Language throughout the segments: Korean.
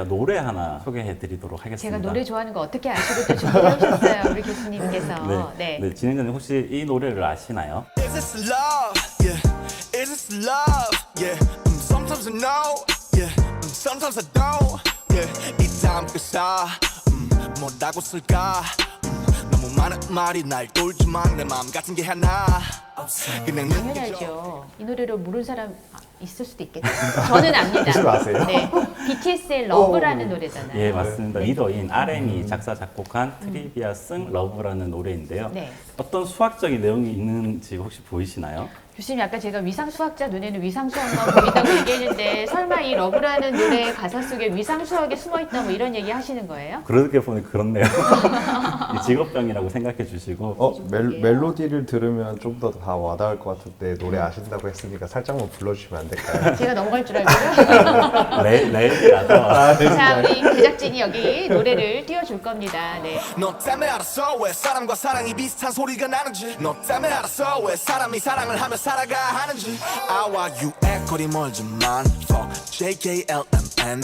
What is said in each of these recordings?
제가 노래 하나 소개해 드리도록 제가 하겠습니다. 노래 좋아하는 거 어떻게 아시고 또 준비해 오셨어요, 우리 교수님께서. 네, 네. 네. 진행자님 혹시 이 노래를 아시나요? Is this love? Yeah. Is this love? Yeah. Mm, sometimes I know. Yeah. Mm, sometimes I don't. Yeah. 이 다음 가사 음, 뭐라고 쓸까? 음, 너무 많은 말이 날 돌지만 내 마음 같은 게 하나. 그냥. 당연하죠. 이 노래를 모르는 사람 아, 있을 수도 있겠죠. 저는 압니다. 무슨 아세요? 네. BTS의 러브라는 노래잖아요. 예, 맞습니다. 네. 리더인 RM이 작사 작곡한 트리비아 승 러브라는 노래인데요. 네. 어떤 수학적인 내용이 있는지 혹시 보이시나요? 교수님 아까 제가 위상 수학자 눈에는 위상 수학만 보인다고 얘기했는데 설마 이 러브라는 노래 가사 속에 위상 수학이 숨어 있다 뭐 이런 얘기 하시는 거예요? 그렇게 보니 그렇네요. 이 직업병이라고 생각해 주시고 어 멜? 멜로디를 들으면 좀 더 다 와닿을 것 같은데 노래 아신다고 했으니까 살짝만 불러주시면 안 될까요? 제가 넘어갈 줄 알고요. 레, 레이라서 자, 우리 제작진이 여기 노래를 띄워줄 겁니다. 네. 너 때문에 알았어 왜 사람과 사랑이 비슷한 소리가 나는지 너 때문에 알았어 왜 사람이 사랑을 하며 살아가 하는지 아와 유의 거리 멀지만 Fuck JKLMN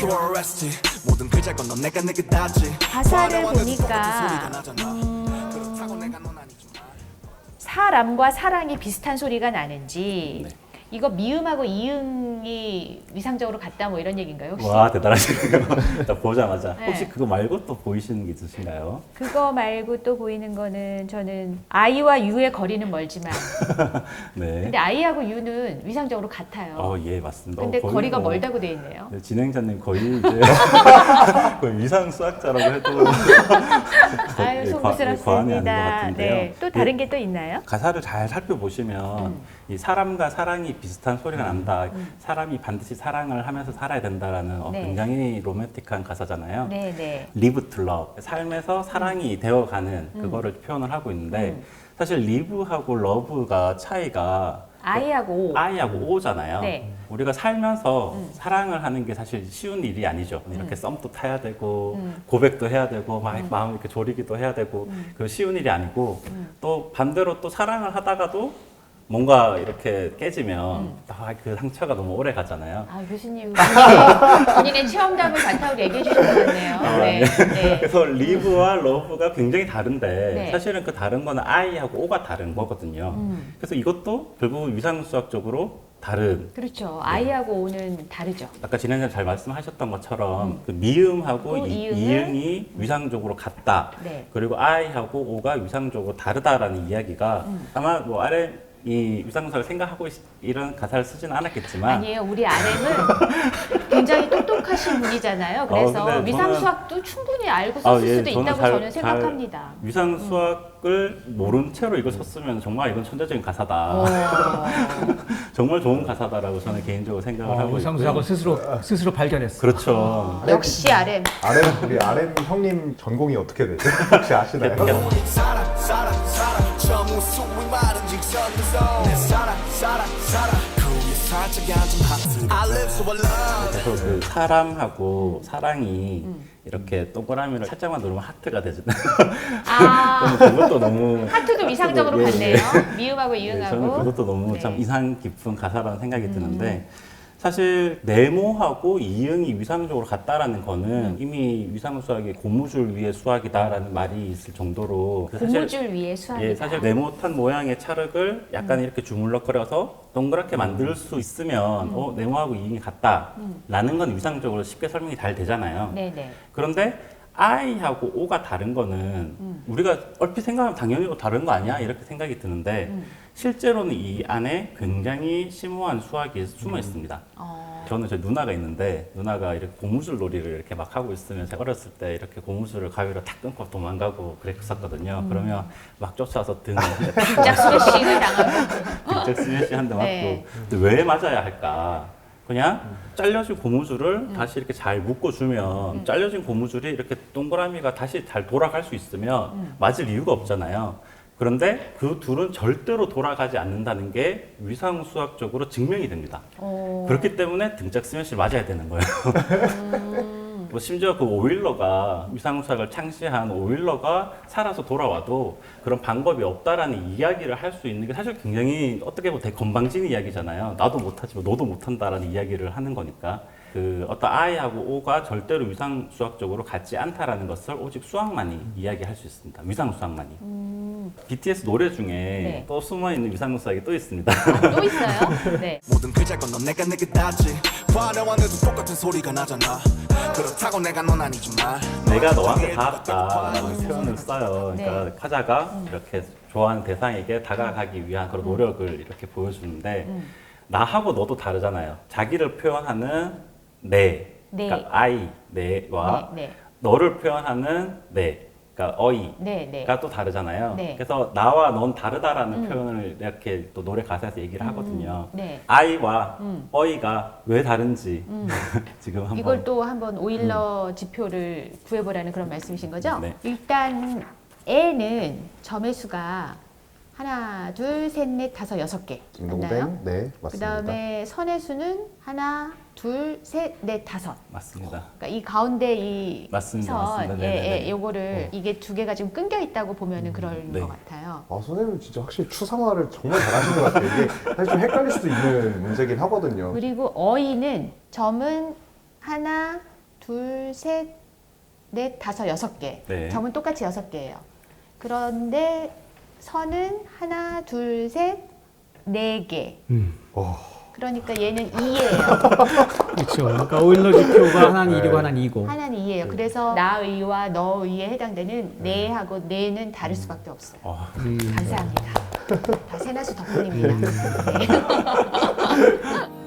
arrest 모든 글자 건너 내가 내게 닿지 가사를 보니까, 아니지만. 사람과 사랑이 비슷한 소리가 나는지. 네. 이거 미음하고 이응이 위상적으로 같다 뭐 이런 얘기인가요 혹시? 와 대단하시네요. 보자마자 네. 혹시 그거 말고 또 보이시는 게 있으신가요? 그거 말고 또 보이는 거는 저는 아이와 유의 거리는 멀지만 네. 근데 아이하고 유는 위상적으로 같아요. 어, 예, 맞습니다. 근데 어, 거의 거리가 뭐- 멀다고 돼 있네요. 네, 진행자님 거의 이제 거의 위상 수학자라고 해도 아유 예, 과- 예, 과언이 아닌 것 속으스럽습니다. 같은데요. 네. 또 다른 예, 게또 있나요? 가사를 잘 살펴보시면 음. 이 사람과 사랑이 비슷한 소리가 난다. 사람이 반드시 사랑을 하면서 살아야 된다라는 어, 네. 굉장히 로맨틱한 가사잖아요. 네, 네. live to love 삶에서 사랑이 음. 되어가는 그거를 표현을 하고 있는데 사실 live하고 love가 차이가 아이하고 오. I하고 O잖아요. 네. 우리가 살면서 음. 사랑을 하는 게 사실 쉬운 일이 아니죠. 이렇게 썸도 타야 되고 고백도 해야 되고 막 음. 마음 이렇게 졸이기도 해야 되고 그 쉬운 일이 아니고 또 반대로 또 사랑을 하다가도 뭔가 이렇게 깨지면 음. 아, 그 상처가 너무 오래 가잖아요. 아 교수님 본인의, 본인의 체험담을 바탕으로 얘기해 주신 것 같네요. 네, 네. 그래서 리브와 러브가 굉장히 다른데 네. 사실은 그 다른 거는 I하고 O가 다른 거거든요. 음. 그래서 이것도 결국 위상수학적으로 다른 그렇죠. 아이하고 오는 다르죠. 아까 진행자 잘 말씀하셨던 것처럼 그 미음하고 또 이, 음. 이응이 위상적으로 같다. 네. 그리고 I하고 O가 위상적으로 다르다라는 이야기가 음. 아마 뭐 아래 이 위상수학을 생각하고 있- 이런 가사를 쓰지는 않았겠지만 아니에요. 우리 RM은 굉장히 똑똑하신 분이잖아요. 그래서 어, 근데 위상 저는- 수학도 충분히 알고 아, 썼을 예, 수도 저는 있다고 잘- 저는 생각합니다. 위상 수학을 모른 채로 이걸 썼으면 정말 이건 천재적인 가사다. 어, 정말 좋은 가사다라고 저는 개인적으로 생각을 하고 있고요. 위상수학을 스스로 스스로 발견했어. 그렇죠. 역시 RM. RM 우리 RM 형님 전공이 어떻게 되죠? 혹시 아시나요? 무수히 많은 직선에서 내 사랑 사랑 사랑 그 위에 살짝 앉은 하트 I live so I love 그래서 그 사람하고 사랑이 음. 이렇게 동그라미를 살짝만 누르면 하트가 되잖아요. 아, 저는 그것도 너무 하트도 위상적으로 예, 예. 같네요. 미음하고 네, 저는 이응하고. 그것도 너무 네. 음. 참 인상 깊은 가사라는 생각이 드는데 사실 네모하고 이응이 위상적으로 같다라는 거는 음. 이미 위상 수학이 고무줄 위의 수학이다라는 말이 있을 정도로 그 사실 고무줄 위에 수학이다. 음. 예, 사실 네모탄 모양의 찰흙을 약간 이렇게 주물럭거려서 동그랗게 만들 수 있으면 음. 어, 네모하고 이응이 같다라는 건 위상적으로 쉽게 설명이 잘 되잖아요. 네네. 그런데 I하고 O가 다른 거는 음. 우리가 얼핏 생각하면 당연히 또 다른 거 아니야? 이렇게 생각이 드는데 음. 실제로는 이 안에 굉장히 심오한 수학이 숨어 있습니다. 어, 저는 제 누나가 있는데 누나가 이렇게 고무줄 놀이를 이렇게 막 하고 있으면 제가 어렸을 때 이렇게 고무줄을 가위로 탁 끊고 도망가고 그랬었거든요. 음. 그러면 막 쫓아서 등을 짝 스매싱을 당하고. 등짝 스매시 한대 맞고 네. 근데 왜 맞아야 할까? 그냥 잘려진 고무줄을 다시 이렇게 잘 묶어주면 잘려진 고무줄이 이렇게 동그라미가 다시 잘 돌아갈 수 있으면 맞을 이유가 없잖아요. 그런데 그 둘은 절대로 돌아가지 않는다는 게 위상 수학적으로 증명이 됩니다. 어, 그렇기 때문에 등짝 스매시를 맞아야 되는 거예요. 음. 뭐 심지어 그 오일러가 위상수학을 창시한 오일러가 살아서 돌아와도 그런 방법이 없다라는 이야기를 할 수 있는 게 사실 굉장히 어떻게 보면 되게 건방진 이야기잖아요. 나도 못하지만 너도 못한다라는 이야기를 하는 거니까. 그 어떤 I하고 O가 절대로 위상 수학적으로 같지 않다라는 것을 오직 수학만이 이야기할 수 있습니다. 위상 수학만이. BTS 노래 중에 네. 또 숨어 있는 위상 수학이 또 있습니다. 아, 또 있어요? 네. 화려한 애도 똑같은 소리가 나잖아 그렇다고 내가 넌 아니지만 내가 너한테 닿았다라는 표현을 써요. 네. 그러니까 화자가 이렇게 좋아하는 대상에게 다가가기 위한 그런 노력을 이렇게 보여주는데 음. 나하고 너도 다르잖아요. 자기를 표현하는 내, 네. 그러니까 I, 내와 네, 네. 너를 표현하는 내, 그러니까 어이. 네, 네. 가또 다르잖아요. 네. 그래서 나와 넌 다르다라는 음. 표현을 이렇게 또 노래 가사에서 얘기를 하거든요. 네. 아이와 음. 어이가 왜 다른지 지금 한번 이걸 또 한번 오일러 지표를 구해보라는 그런 말씀이신 거죠? 네. 일단 N은 점의 수가 하나, 둘, 셋, 넷, 다섯, 여섯 개 맞나요? 딩동댕. 네, 그 맞습니다. 다음에 선의 수는 하나, 둘, 셋, 넷, 다섯. 맞습니다. 그러니까 이 가운데 이 맞습니다, 선, 맞습니다. 예, 네네네. 예, 요거를 이게 두 개가 지금 끊겨 있다고 보면은 그럴 네. 것 같아요. 아, 선생님 진짜 확실히 추상화를 정말 잘하신 것 같아요. 이게 사실 좀 헷갈릴 수도 있는 문제긴 하거든요. 그리고 어이는 점은 하나, 둘, 셋, 넷, 다섯, 여섯 개. 네. 점은 똑같이 여섯 개예요. 그런데 선은 하나, 둘, 셋, 네 개. 와, 그러니까 얘는 2예요. 그렇죠. 그러니까 오일러 지표가 하나는 네. 1이고 하나는 2고. 하나는 2예요. 그래서 나의와 너의에 해당되는 네하고 네는 다를 수밖에 없어요. 어, 음. 감사합니다. 다 세나수 덕분입니다. 네.